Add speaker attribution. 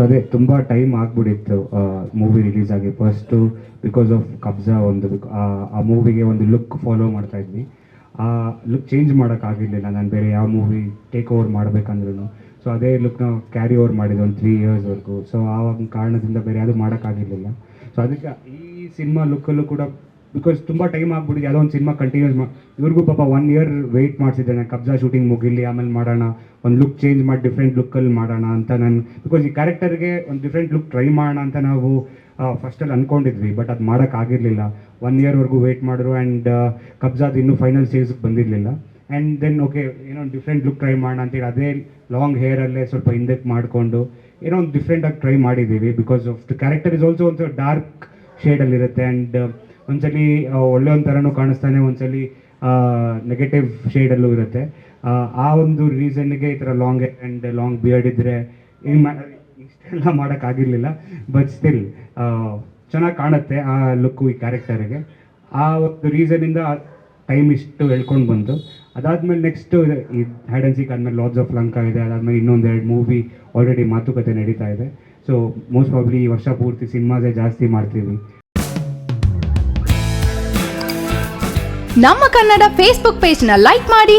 Speaker 1: So ಅದೇ ತುಂಬ time ಆಗ್ಬಿಟ್ಟಿತ್ತು ಮೂವಿ ರಿಲೀಸ್ ಆಗಿ. ಫಸ್ಟು ಬಿಕಾಸ್ ಆಫ್ ಕಬ್ಜಾ ಒಂದು, ಆ- ಮೂವಿಗೆ ಒಂದು ಲುಕ್ ಫಾಲೋ ಮಾಡ್ತಾ ಇದ್ವಿ. ಆ ಲುಕ್ ಚೇಂಜ್ ಮಾಡೋಕ್ಕಾಗಿರ್ಲಿಲ್ಲ ನಾನು ಬೇರೆ ಯಾವ ಮೂವಿ ಟೇಕ್ ಓವರ್ ಮಾಡಬೇಕಂದ್ರೂ ಸೊ ಅದೇ ಲುಕ್ನ ಕ್ಯಾರಿ ಓವರ್ ಮಾಡಿದ್ದು ಒಂದು ತ್ರೀ ಇಯರ್ಸ್ವರೆಗೂ ಸೊ ಆ ಕಾರಣದಿಂದ ಬೇರೆ ಯಾವುದು ಮಾಡೋಕ್ಕಾಗಿರಲಿಲ್ಲ ಸೊ ಅದಕ್ಕೆ ಈ ಸಿನಿಮಾ ಲುಕ್ಕಲ್ಲೂ ಕೂಡ ಬಿಕಾಸ್ ತುಂಬ ಟೈಮ್ ಆಗ್ಬಿಟ್ಟಿದೆ. ಯಾವುದೋ ಒಂದು ಸಿನಿಮಾ ಕಂಟಿನ್ಯೂಸ್ ಮಾ ಇವ್ರಿಗೂ ಪಾಪ ಒನ್ ಇಯರ್ ವೆಯ್ಟ್ ಮಾಡಿಸಿದ್ದೇನೆ. ಕಬ್ಜಾ ಶೂಟಿಂಗ್ ಮುಗಿಲಿ, ಆಮೇಲೆ ಮಾಡೋಣ. ಒಂದು ಲುಕ್ ಚೇಂಜ್ ಮಾಡಿ ಡಿಫ್ರೆಂಟ್ ಲುಕ್ಕಲ್ಲಿ ಮಾಡೋಣ ಅಂತ ನಾನು ಬಿಕಾಸ್ ಈ ಕ್ಯಾರೆಕ್ಟರ್ಗೆ ಒಂದು ಡಿಫ್ರೆಂಟ್ ಲುಕ್ ಟ್ರೈ ಮಾಡೋಣ ಅಂತ ನಾವು ಫಸ್ಟಲ್ಲಿ ಅಂದ್ಕೊಂಡಿದ್ವಿ ಬಟ್ ಅದು ಮಾಡೋಕ್ಕಾಗಿರಲಿಲ್ಲ ಒನ್ ಇಯರ್ವರೆಗೂ ವೆಯ್ಟ್ ಮಾಡಿದ್ರು ಆ್ಯಂಡ್ ಕಬ್ಜಾದ್ ಇನ್ನೂ ಫೈನಲ್ ಸ್ಟೇಜ್ಗೆ ಬಂದಿರಲಿಲ್ಲ. ಆ್ಯಂಡ್ ದೆನ್ ಓಕೆ ಏನೋ ಒಂದು ಡಿಫ್ರೆಂಟ್ ಲುಕ್ ಟ್ರೈ ಮಾಡೋಣ ಅಂತೇಳಿ ಅದೇ ಲಾಂಗ್ ಹೇರಲ್ಲೇ ಸ್ವಲ್ಪ ಹಿಂದಕ್ಕೆ ಮಾಡಿಕೊಂಡು, ಏನೋ ಒಂದು ಡಿಫ್ರೆಂಟಾಗಿ ಟ್ರೈ ಮಾಡಿದ್ದೀವಿ because of the character is also ಒಂದು ಡಾರ್ಕ್ ಶೇಡಲ್ಲಿರುತ್ತೆ ಆ್ಯಂಡ್ ಒಂದ್ಸಲಿ ಒಳ್ಳೆ ಒಂದು ಥರನೂ ಕಾಣಿಸ್ತಾನೆ, ಒಂದ್ಸಲಿ ನೆಗೆಟಿವ್ ಶೇಡಲ್ಲೂ ಇರುತ್ತೆ. ಆ, ಒಂದು ರೀಸನ್ಗೆ ಈ ಥರ ಲಾಂಗ್ ಆ್ಯಂಡ್ ಲಾಂಗ್ ಬಿಯರ್ಡ್ ಇದ್ದರೆ ಇಷ್ಟೆಲ್ಲ ಮಾಡೋಕ್ಕಾಗಿರಲಿಲ್ಲ ಬಟ್ ಸ್ಟಿಲ್ ಚೆನ್ನಾಗಿ ಕಾಣುತ್ತೆ ಆ ಲುಕ್ಕು ಈ ಕ್ಯಾರೆಕ್ಟರಿಗೆ ಆ ಒಂದು ರೀಸನಿಂದ ಟೈಮ್ ಇಷ್ಟು ಹೇಳ್ಕೊಂಡು ಬಂತು ಅದಾದಮೇಲೆ ನೆಕ್ಸ್ಟ್ ಈ ಹ್ಯಾಡ್ ಆ್ಯಂಡ್ ಸೀಕ್ ಆದಮೇಲೆ ಲಾರ್ಡ್ಸ್ ಆಫ್ ಲಂಕಾ ಇದೆ ಅದಾದಮೇಲೆ ಇನ್ನೊಂದು ಎರಡು ಮೂವಿ ಆಲ್ರೆಡಿ ಮಾತುಕತೆ ನಡೀತಾ ಇದೆ. ಸೊ ಮೋಸ್ಟ್ ಪ್ರಾಬ್ಲಿ ಈ ವರ್ಷ ಪೂರ್ತಿ ಸಿನಿಮಾಸೇ ಜಾಸ್ತಿ ಮಾಡ್ತೀವಿ.
Speaker 2: ನಮ್ಮ ಕನ್ನಡ ಫೇಸ್ಬುಕ್ ಪೇಜ್ನ ಲೈಕ್ ಮಾಡಿ